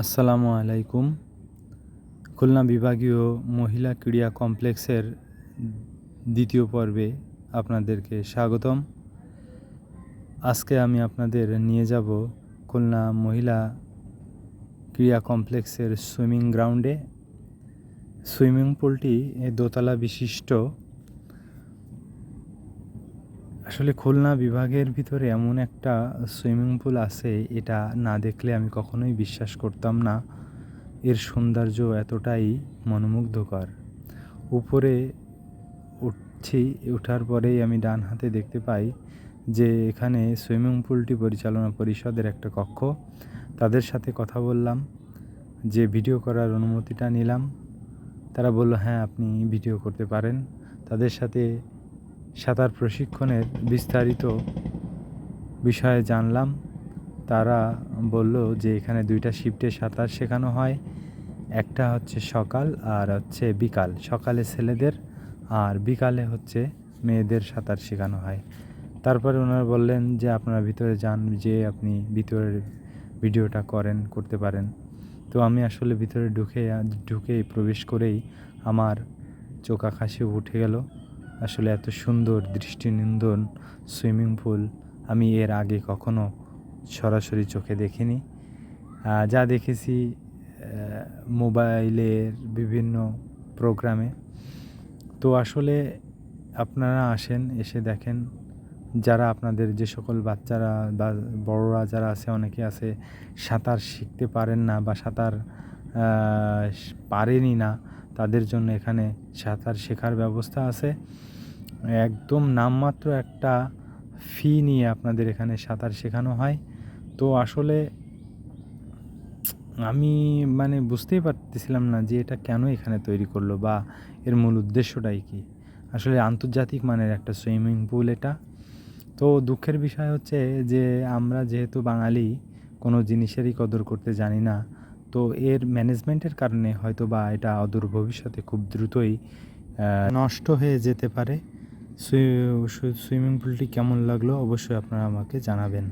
আসসালামু আলাইকুম। খুলনা বিভাগীয় মহিলা ক্রীড়া কমপ্লেক্সের দ্বিতীয় পর্বে আপনাদেরকে স্বাগতম। আজকে আমি আপনাদের নিয়ে যাব খুলনা মহিলা ক্রীড়া কমপ্লেক্সের সুইমিং গ্রাউন্ডে। সুইমিং পুলটি দোতলা বিশিষ্ট। আসলে খুলনা বিভাগের ভিতরে এমন একটা সুইমিং পুল আছে, এটা না দেখলে আমি কখনোই বিশ্বাস করতাম না। এর সৌন্দর্য এতটাই মনোমুগ্ধকর। উপরে উঠছি ওঠার পরেই আমি ডান হাতে দেখতে পাই যে এখানে সুইমিং পুলটি পরিচালনা পরিষদের একটা কক্ষ। তাদের সাথে কথা বললাম, যে ভিডিও করার অনুমতিটা নিলাম। তারা বলল হ্যাঁ আপনি ভিডিও করতে পারেন। তাদের সাথে সাঁতার প্রশিক্ষণের বিস্তারিত বিষয়ে জানলাম। তারা বলল যে এখানে দুইটা শিফটে সাঁতার শেখানো হয়, একটা হচ্ছে সকাল আর হচ্ছে বিকাল। সকালে ছেলেদের আর বিকালে হচ্ছে মেয়েদের সাঁতার শেখানো হয়। তারপরে ওনারা বললেন যে আপনারা ভিতরে যান, যে আপনি ভিতরের ভিডিওটা করেন, করতে পারেন। তো আমি আসলে ভিতরে ঢুকে ঢুকে প্রবেশ করেই আমার চোখ আকাশে উঠে গেল। আসলে এত সুন্দর দৃষ্টিনন্দন, সুইমিং পুল আমি এর আগে কখনো সরাসরি চোখে দেখিনি। যা দেখেছি মোবাইলের বিভিন্ন প্রোগ্রামে। তো আসলে আপনারা আসেন, এসে দেখেন। যারা আপনাদের যে সকল বাচ্চারা বা বড়রা যারা আছে, অনেকে আছে, সাঁতার শিখতে পারেন না বা সাঁতার পারেনি না। তাদের জন্য এখানে সাঁতার শেখার ব্যবস্থা আছে। একদম নামমাত্র একটা ফি নিয়ে আপনাদের এখানে সাঁতার শেখানো হয়। তো আসলে আমি মানে বুঝতেই পারতেছিলাম না যে এটা কেন এখানে তৈরি করল বা এর মূল উদ্দেশ্যটাই কি। আসলে আন্তর্জাতিক মানের একটা সুইমিং পুল এটা। তো দুঃখের বিষয় হচ্ছে যে আমরা যেহেতু বাঙালি, কোনো জিনিসেরই কদর করতে জানি না। তো এর ম্যানেজমেন্টের কারণে হয়তো বা এটা অদূর ভবিষ্যতে খুব দ্রুতই নষ্ট হয়ে যেতে পারে। সুইমিং পুলটি কেমন লাগল অবশ্যই আপনারা আমাকে জানাবেন।